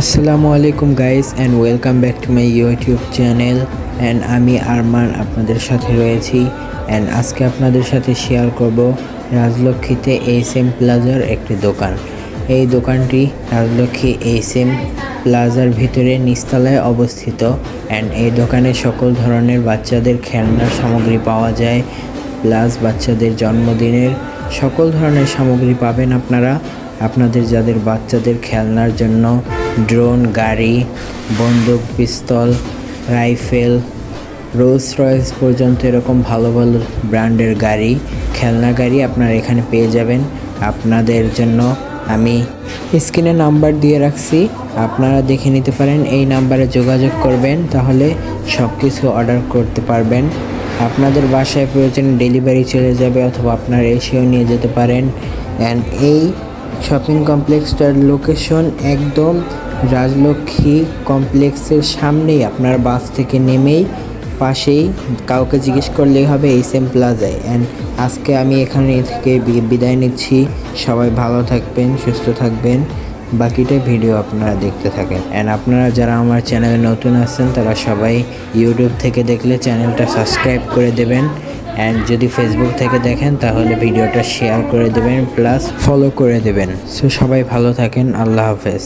আসসালামু আলাইকুম guys and welcome back to my YouTube channel and আমি আরমান আপনাদের সাথে রয়েছি। অ্যান্ড আজকে আপনাদের সাথে শেয়ার করব রাজলক্ষ্মীতে এইচ এম প্লাজার একটি দোকান। এই দোকানটি রাজলক্ষ্মী এইচ এম প্লাজার ভিতরে নিচতলায় অবস্থিত। অ্যান্ড এই দোকানে সকল ধরনের বাচ্চাদের খেলনার সামগ্রী পাওয়া যায়। প্লাস বাচ্চাদের জন্মদিনের সকল ধরনের সামগ্রী পাবেন আপনারা। আপনাদের, যাদের বাচ্চাদের খেলনার জন্য ড্রোন, গাড়ি, বন্দুক, পিস্তল, রাইফেল, রোলস রয়েস পর্যন্ত এরকম ভালো ভালো ব্র্যান্ডের গাড়ি, খেলনা গাড়ি আপনারা এখানে পেয়ে যাবেন। আপনাদের জন্য আমি স্ক্রিনে নাম্বার দিয়ে রাখছি, আপনারা দেখে নিতে পারেন, এই নাম্বারে যোগাযোগ করবেন, তাহলে সব কিছু অর্ডার করতে পারবেন। আপনাদের বাসায় প্রয়োজনে ডেলিভারি চলে যাবে অথবা আপনারা এসেও নিয়ে যেতে পারেন। অ্যান্ড এই শপিং কমপ্লেক্সটার লোকেশন একদম রাজলক্ষ্মী কমপ্লেক্সের সামনেই। আপনার বাস থেকে নেমেই পাশেই কাউকে জিজ্ঞেস করলেই হবে এই সেম প্লাজায়। অ্যান্ড আজকে আমি এখানে থেকে বিদায় নিচ্ছি। সবাই ভালো থাকবেন, সুস্থ থাকবেন। বাকিটা ভিডিও আপনারা দেখতে থাকেন। অ্যান্ড আপনারা যারা আমার চ্যানেলে নতুন আছেন, তারা সবাই ইউটিউব থেকে দেখলে চ্যানেলটা সাবস্ক্রাইব করে দেবেন। অ্যান্ড যদি ফেসবুক থেকে দেখেন, তাহলে ভিডিওটা শেয়ার করে দেবেন প্লাস ফলো করে দেবেন। সো সবাই ভালো থাকেন, আল্লাহ হাফেজ।